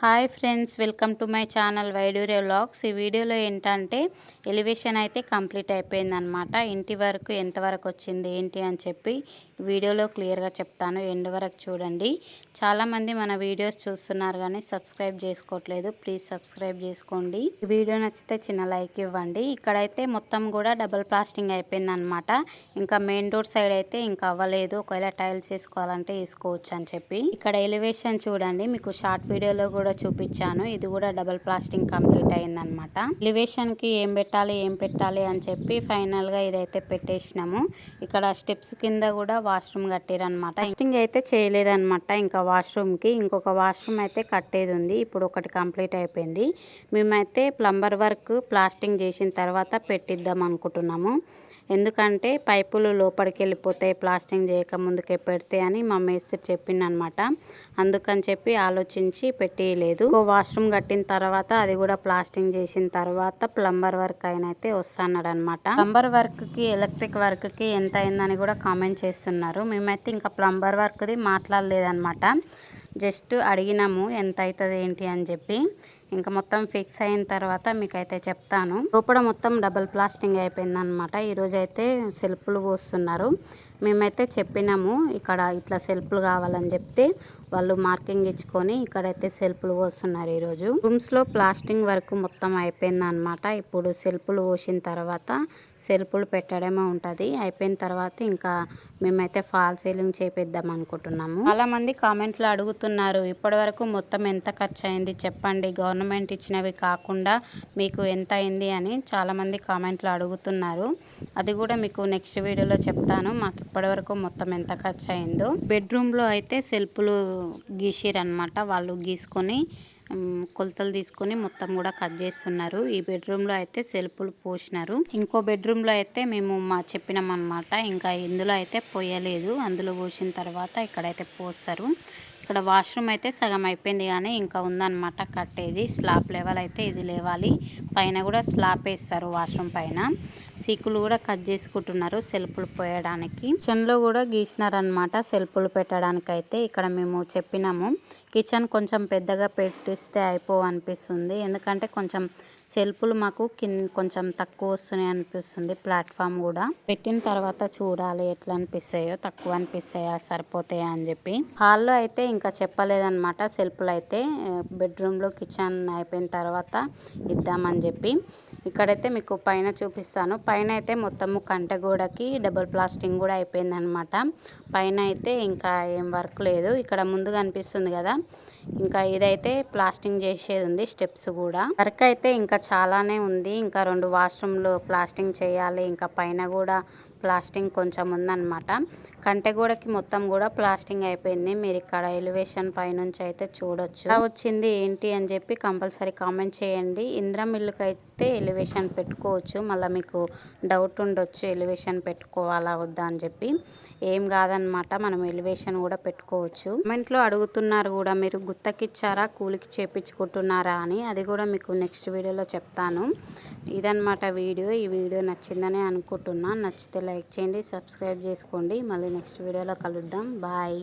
Hi friends welcome to my channel Vaidure vlogs. ఈ వీడియోలో ఏంటంటే ఎలివేషన్ అయితే కంప్లీట్ అయిపోయిందనమాట ఇంటి వరకు ఎంతవరకు వచ్చింది ఏంటి అని చెప్పి వీడియోలో క్లియర్గా చెప్తాను. ఎండ్ వరకు చూడండి. చాలామంది మన వీడియోస్ చూస్తున్నారు కానీ సబ్స్క్రైబ్ చేసుకోవట్లేదు. ప్లీజ్ సబ్స్క్రైబ్ చేసుకోండి. వీడియో నచ్చితే చిన్న లైక్ ఇవ్వండి. ఇక్కడైతే మొత్తం కూడా డబుల్ ప్లాస్టింగ్ అయిపోయిందనమాట ఇంకా మెయిన్ రోడ్ సైడ్ అయితే ఇంకా అవ్వలేదు. ఒకవేళ టైల్స్ వేసుకోవాలంటే వేసుకోవచ్చు అని చెప్పి. ఇక్కడ ఎలివేషన్ చూడండి. మీకు షార్ట్ వీడియోలో కూడా చూపించాను. ఇది కూడా డబల్ ప్లాస్టింగ్ కంప్లీట్ అయిందనమాట. లివేషన్కి ఏం పెట్టాలి ఏం పెట్టాలి అని చెప్పి ఫైనల్గా ఇదైతే పెట్టేసినాము. ఇక్కడ స్టెప్స్ కింద కూడా వాష్రూమ్ కట్టారనమాట. ఫస్టింగ్ అయితే చేయలేదనమాట ఇంకా వాష్రూమ్కి. ఇంకొక వాష్రూమ్ అయితే కట్టేది ఉంది. ఇప్పుడు ఒకటి కంప్లీట్ అయిపోయింది. మేమైతే ప్లంబర్ వర్క్ ప్లాస్టింగ్ చేసిన తర్వాత పెట్టిద్దాం అనుకుంటున్నాము. ఎందుకంటే పైపులు లోపలికి వెళ్ళిపోతాయి ప్లాస్టింగ్ చేయక ముందుకే పెడితే అని మా మేస్త్రి చెప్పిందనమాట అందుకని చెప్పి ఆలోచించి పెట్టేయలేదు. వాష్రూమ్ కట్టిన తర్వాత అది కూడా ప్లాస్టింగ్ చేసిన తర్వాత ప్లంబర్ వర్క్ అయిన అయితే వస్తున్నాడు అనమాట ప్లంబర్ వర్క్కి ఎలక్ట్రిక్ వర్క్కి ఎంత అయిందని కూడా కామెంట్ చేస్తున్నారు. మేమైతే ఇంకా ప్లంబర్ వర్క్ది మాట్లాడలేదన్నమాట. జస్ట్ అడిగినాము ఎంత అవుతుంది ఏంటి అని చెప్పి. ఇంకా మొత్తం ఫిక్స్ అయిన తర్వాత మీకు అయితే చెప్తాను. లోపల మొత్తం డబుల్ ప్లాస్టింగ్ అయిపోయింది అనమాట సెల్ఫ్లు పోస్తున్నారు. మేమైతే చెప్పినాము ఇక్కడ ఇట్లా సెల్ఫ్లు కావాలని చెప్తే వాళ్ళు మార్కింగ్ ఇచ్చుకొని ఇక్కడైతే సెల్ఫ్లు పోస్తున్నారు ఈరోజు. రూమ్స్లో ప్లాస్టింగ్ వర్క్ మొత్తం అయిపోయింది అనమాట ఇప్పుడు సెల్ఫ్లు పోసిన తర్వాత సెల్ఫ్లు పెట్టడమే ఉంటుంది. అయిపోయిన తర్వాత ఇంకా మేమైతే ఫాల్ సీలింగ్ చేపిద్దాం అనుకుంటున్నాము. చాలా మంది కామెంట్లు అడుగుతున్నారు ఇప్పటివరకు మొత్తం ఎంత ఖర్చు అయింది చెప్పండి. గవర్నమెంట్ ఇచ్చినవి కాకుండా మీకు ఎంత అయింది అని చాలామంది కామెంట్లు అడుగుతున్నారు. అది కూడా మీకు నెక్స్ట్ వీడియోలో చెప్తాను. మాకు ఇప్పటివరకు మొత్తం ఎంత ఖర్చు అయిందో బెడ్రూమ్లో అయితే సెల్ఫ్లు గీసిరనమాట వాళ్ళు గీసుకొని కొలతలు తీసుకొని మొత్తం కూడా కట్ చేస్తున్నారు. ఈ బెడ్రూమ్లో అయితే సెల్ఫ్లు పోసినారు. ఇంకో బెడ్రూమ్లో అయితే మేము మా చెప్పినాం అనమాట ఇంకా ఇందులో అయితే పోయలేదు. అందులో పోసిన తర్వాత ఇక్కడైతే పోస్తారు. ఇక్కడ వాష్రూమ్ అయితే సగం అయిపోయింది కానీ ఇంకా ఉందన్నమాట కట్టేది. స్లాబ్ లెవెల్ అయితే ఇది లేవాలి. పైన కూడా స్లాబ్ వేస్తారు వాష్రూమ్ పైన. సీకులు కూడా కట్ చేసుకుంటున్నారు సెల్పులు పోయడానికి. కిచెన్లో కూడా గీసినారనమాట సెల్పులు పెట్టడానికి అయితే ఇక్కడ మేము చెప్పినాము. కిచెన్ కొంచెం పెద్దగా పెట్టిస్తే అయిపో అనిపిస్తుంది. ఎందుకంటే కొంచెం సెల్ఫ్లు మాకు కింద కొంచెం తక్కువ వస్తున్నాయి అనిపిస్తుంది ప్లాట్ఫామ్ కూడా. పెట్టిన తర్వాత చూడాలి ఎట్లా అనిపిస్తాయో తక్కువ అనిపిస్తాయా సరిపోతాయా అని చెప్పి. హాల్లో అయితే ఇంకా చెప్పలేదన్నమాట సెల్ఫ్లు అయితే బెడ్రూమ్లో కిచెన్ అయిపోయిన తర్వాత ఇద్దామని చెప్పి. ఇక్కడైతే మీకు పైన చూపిస్తాను. పైన అయితే మొత్తము కంటగూడకి డబుల్ ప్లాస్టింగ్ కూడా అయిపోయిందనమాట పైన అయితే ఇంకా ఏం వర్క్ లేదు. ఇక్కడ ముందు కనిపిస్తుంది కదా ఇంకా ఇదైతే ప్లాస్టింగ్ చేసేది ఉంది స్టెప్స్ కూడా. వర్క్ అయితే ఇంకా చాలానే ఉంది. ఇంకా రెండు వాష్రూమ్లు ప్లాస్టింగ్ చేయాలి. ఇంకా పైన కూడా ప్లాస్టింగ్ కొంచెం ఉందన్నమాట. కంటెగూడకి మొత్తం కూడా ప్లాస్టింగ్ అయిపోయింది. మీరు ఇక్కడ ఎలివేషన్ పైనుంచి అయితే చూడొచ్చు. వచ్చింది ఏంటి అని చెప్పి కంపల్సరీ కామెంట్ చేయండి. ఇంద్రం ఇల్లుకి అయితే ఎలివేషన్ పెట్టుకోవచ్చు. మళ్ళీ మీకు డౌట్ ఉండొచ్చు ఎలివేషన్ పెట్టుకోవాలా వద్దా అని చెప్పి. ఏం కాదనమాట మనం ఎలివేషన్ కూడా పెట్టుకోవచ్చు. కమెంట్లో అడుగుతున్నారు కూడా మీరు గుత్తకిచ్చారా కూలికి చేపించుకుంటున్నారా అని. అది కూడా మీకు నెక్స్ట్ వీడియోలో చెప్తాను. ఇదనమాట వీడియో. ఈ వీడియో నచ్చిందని అనుకుంటున్నాను నచ్చితే లైక్ చేయండి సబ్స్క్రైబ్ చేసుకోండి. మళ్ళీ నెక్స్ట్ వీడియోలో కలుద్దాం. బాయ్